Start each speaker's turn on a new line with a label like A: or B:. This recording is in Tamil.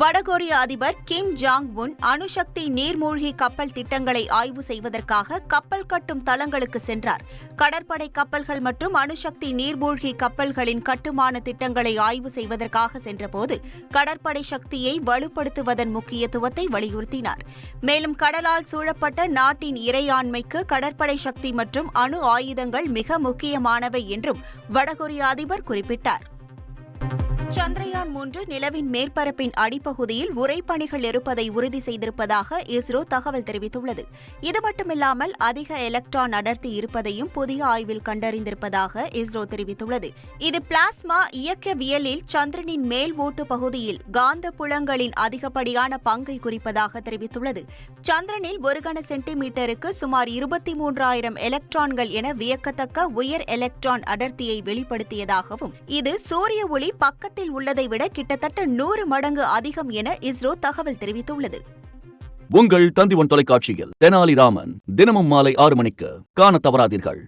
A: வடகொரிய அதிபர் கிம் ஜாங் உன் அணுசக்தி நீர்மூழ்கி கப்பல் திட்டங்களை ஆய்வு செய்வதற்காக கப்பல் கட்டும் தளங்களுக்கு சென்றார். கடற்படை கப்பல்கள் மற்றும் அணுசக்தி நீர்மூழ்கி கப்பல்களின் கட்டுமான திட்டங்களை ஆய்வு செய்வதற்காக சென்றபோது கடற்படை சக்தியை வலுப்படுத்துவதன் முக்கியத்துவத்தை வலியுறுத்தினார். மேலும் கடலால் சூழப்பட்ட நாட்டின் இறையாண்மைக்கு கடற்படை சக்தி மற்றும் அணு ஆயுதங்கள் மிக முக்கியமானவை என்றும் வடகொரிய அதிபர் குறிப்பிட்டார். சந்திரயான் மூன்று நிலவின் மேற்பரப்பின் அடிப்பகுதியில் உறைபனிகள் இருப்பதை உறுதி செய்திருப்பதாக இஸ்ரோ தகவல் தெரிவித்துள்ளது. இது மட்டுமில்லாமல் அதிக எலக்ட்ரான் அடர்த்தி இருப்பதையும் புதிய ஆய்வில் கண்டறிந்திருப்பதாக இஸ்ரோ தெரிவித்துள்ளது. இது பிளாஸ்மா இயக்கவியலில் சந்திரனின் மேல் ஓட்டு பகுதியில் காந்த புலங்களின் அதிகப்படியான பங்கை குறிப்பதாக தெரிவித்துள்ளது. சந்திரனில் ஒரு கன சென்டிமீட்டருக்கு சுமார் இருபத்தி மூன்றாயிரம் எலக்ட்ரான்கள் என வியக்கத்தக்க உயர் எலக்ட்ரான் அடர்த்தியை வெளிப்படுத்தியதாகவும் இது சூரிய ஒளி பக்கத்தில் உள்ளதை விட கிட்டத்தட்ட நூறு மடங்கு அதிகம் என இஸ்ரோ தகவல் தெரிவித்துள்ளது.
B: உங்கள் தந்திவன் தொலைக்காட்சியில் தெனாலிராமன் தினமும் மாலை ஆறு மணிக்கு காணத் தவறாதீர்கள்.